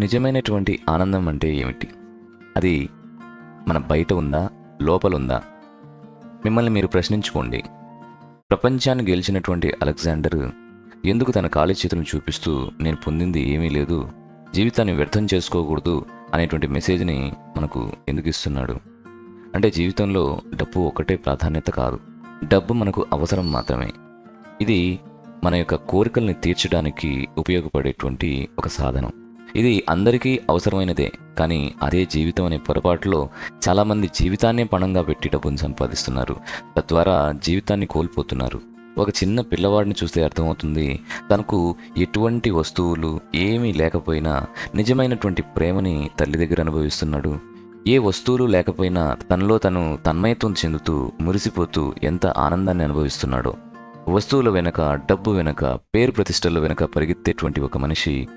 నిజమైనటువంటి ఆనందం అంటే ఏమిటి? అది మన బయట ఉందా? లోపలుందా మిమ్మల్ని మీరు ప్రశ్నించుకోండి. ప్రపంచాన్ని గెలిచినటువంటి అలెగ్జాండర్ ఎందుకు తన ఖాళీ చేతులను చూపిస్తూ నేను పొందింది ఏమీ లేదు జీవితాన్ని వ్యర్థం చేసుకోకూడదు అనేటువంటి మెసేజ్ని మనకు ఎందుకు ఇస్తున్నాడు? అంటే జీవితంలో డబ్బు ఒకటే ప్రాధాన్యత కాదు. డబ్బు మనకు అవసరం మాత్రమే. ఇది మన యొక్క కోరికల్ని తీర్చడానికి ఉపయోగపడేటువంటి ఒక సాధనం. ఇది అందరికీ అవసరమైనదే కానీ అదే జీవితం అనే పొరపాటులో చాలామంది జీవితాన్నే పణంగా పెట్టి డబ్బును సంపాదిస్తున్నారు. తద్వారా జీవితాన్ని కోల్పోతున్నారు. ఒక చిన్న పిల్లవాడిని చూస్తే అర్థమవుతుంది తనకు ఎటువంటి వస్తువులు ఏమీ లేకపోయినా నిజమైనటువంటి ప్రేమని తల్లి దగ్గర అనుభవిస్తున్నాడు. ఏ వస్తువులు లేకపోయినా తనలో తను తన్మయత్వం చెందుతూ మురిసిపోతూ ఎంత ఆనందాన్ని అనుభవిస్తున్నాడో. వస్తువుల వెనక డబ్బు వెనక పేరు ప్రతిష్టల వెనక పరిగెత్తేటువంటి ఒక మనిషి